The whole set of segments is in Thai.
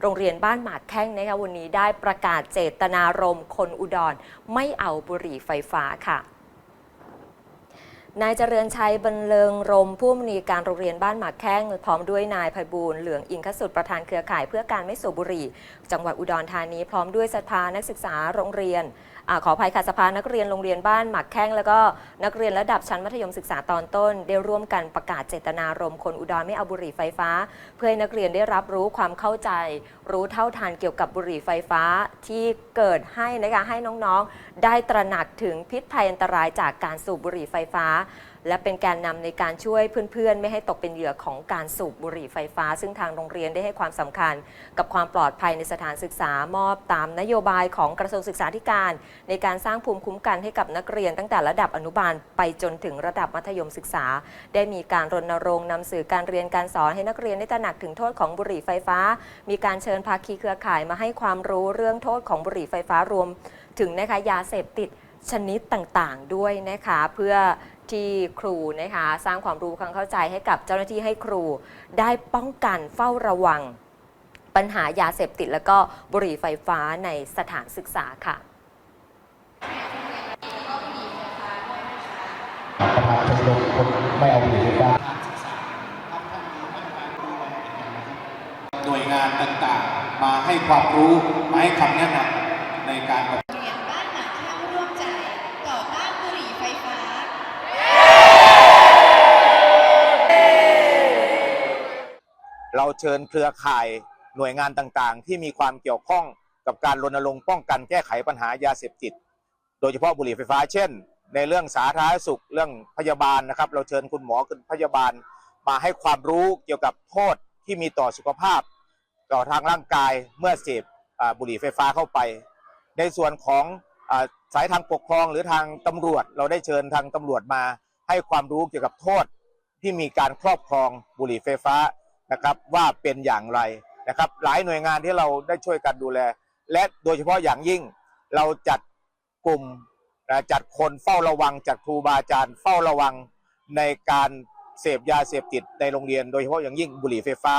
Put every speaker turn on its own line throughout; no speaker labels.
โรงเรียนบ้านหมากแข้งนะคะวันนี้ได้ประกาศเจตนารมณ์คนอุดรไม่เอาบุหรี่ไฟฟ้าค่ะ นายเจริญชัยบรรเลิงรมผู้อำนวยการโรงเรียนบ้านหมากแข้งพร้อมด้วยนายไพบูลเหลืองอิงคสุดประธานเครือข่ายเพื่อการไม่สูบบุหรี่ จังหวัดอุดรธานีพร้อมด้วยสภานักศึกษาโรงเรียนอขออภัยค่ะสภานักเรียนโรงเรียนบ้านหมากแข้งแล้วก็นักเรียนระดับชั้นมัธยมศึกษาตอนต้น ได้ร่วมกันประกาศเจตนารมณ์คนอุดรไม่เอาบุหรี่ไฟฟ้า เพื่อให้นักเรียนได้รับรู้ความเข้าใจ รู้เท่าทันเกี่ยวกับบุหรี่ไฟฟ้าที่เกิดให้นะคะให้น้องๆ ได้ตระหนักถึงพิษภัยอันตรายจากการสูบบุหรี่ไฟฟ้าและเป็นการนำในการช่วยเพื่อนๆ ไม่ให้ตกเป็นเหยื่อของการสูบบุหรี่ไฟฟ้า ซึ่งทางโรงเรียนได้ให้ความสำคัญ กับความปลอดภัยในสถานศึกษามอบตามนโยบายของกระทรวงศึกษาธิการ ในการสร้างภูมิคุ้มกันให้กับนักเรียน ตั้งแต่ระดับอนุบาลไปจนถึงระดับมัธยมศึกษา ได้มีการรณรงค์นำสื่อการเรียนการสอนให้นักเรียนได้ตระหนักถึงโทษของบุหรี่ไฟฟ้า มีการเชิญภาคีเครือข่ายมาให้ความรู้เรื่องโทษของบุหรี่ไฟฟ้ารวม ถึงนะคะยาเสพติด ชนิดต่างๆด้วยนะคะเพื่อที่ครูนะคะสร้างความรู้ความเข้าใจให้กับเจ้าหน้าที่ให้ครู ได้ป้องกันเฝ้าระวัง ปัญหายาเสพติด แล้วก็บุหรี่ไฟฟ้าในสถานศึกษาค่ะ
ประธานชมรมคนไม่เอาบุหรี่ไฟฟ้า
หน่วยงานต่างๆ มาให้ความรู้มาให้คำแนะนำในการปฏิบัติ
เรียนบ้านหมากแข้งร่วมใจ ต่อต้านบุหรี่ไฟฟ้า
เราเชิญเครือข่ายหน่วยงานต่างๆ ที่มีความเกี่ยวข้องกับการรณรงค์ป้องกันแก้ไขปัญหายาเสพติด โดยเฉพาะบุหรี่ไฟฟ้าเช่น ในเรื่องสาธารณสุขเรื่องพยาบาลนะครับ เราเชิญคุณหมอคุณพยาบาล มาให้ความรู้เกี่ยวกับโทษที่มีต่อสุขภาพ ต่อทางร่างกายเมื่อเสพบุหรี่ไฟฟ้าเข้าไป ในส่วนของอสายทางปกครองหรือทางตำรวจ เราได้เชิญทางตำรวจมาให้ความรู้เกี่ยวกับโทษที่มีการครอบครองบุหรี่ไฟฟ้า นะครับว่าเป็นอย่างไรนะครับ หลายหน่วยงานที่เราได้ช่วยกันดูแล และโดยเฉพาะอย่างยิ่งเราจัดกลุ่มจัดคนเฝ้าระวังจัดครูบาอาจารย์เฝ้าระวังในการเสพยาเสพติดในโรงเรียน โดยเฉพาะอย่างยิ่งบุหรี่ไฟฟ้า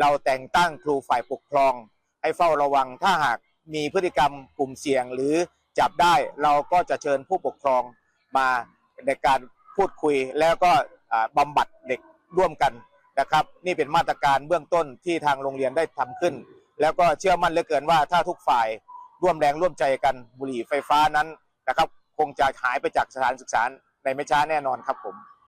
เราแต่งตั้งครูฝ่ายปกครอง ให้เฝ้าระวังถ้าหากมีพฤติกรรมกลุ่มเสี่ยงหรือจับได้เราก็จะเชิญผู้ปกครองมาในการพูดคุยแล้วก็อ่าบำบัดเด็กร่วมกัน นะครับ นี่เป็นมาตรการเบื้องต้นที่ทางโรงเรียนได้ทำขึ้น แล้วก็เชื่อมั่นเหลือเกินว่าถ้าทุกฝ่ายร่วมแรงร่วมใจกันบุหรี่ไฟฟ้านั้นนะครับ คงจะหายไปจากสถานศึกษาในไม่ช้าแน่นอนครับผม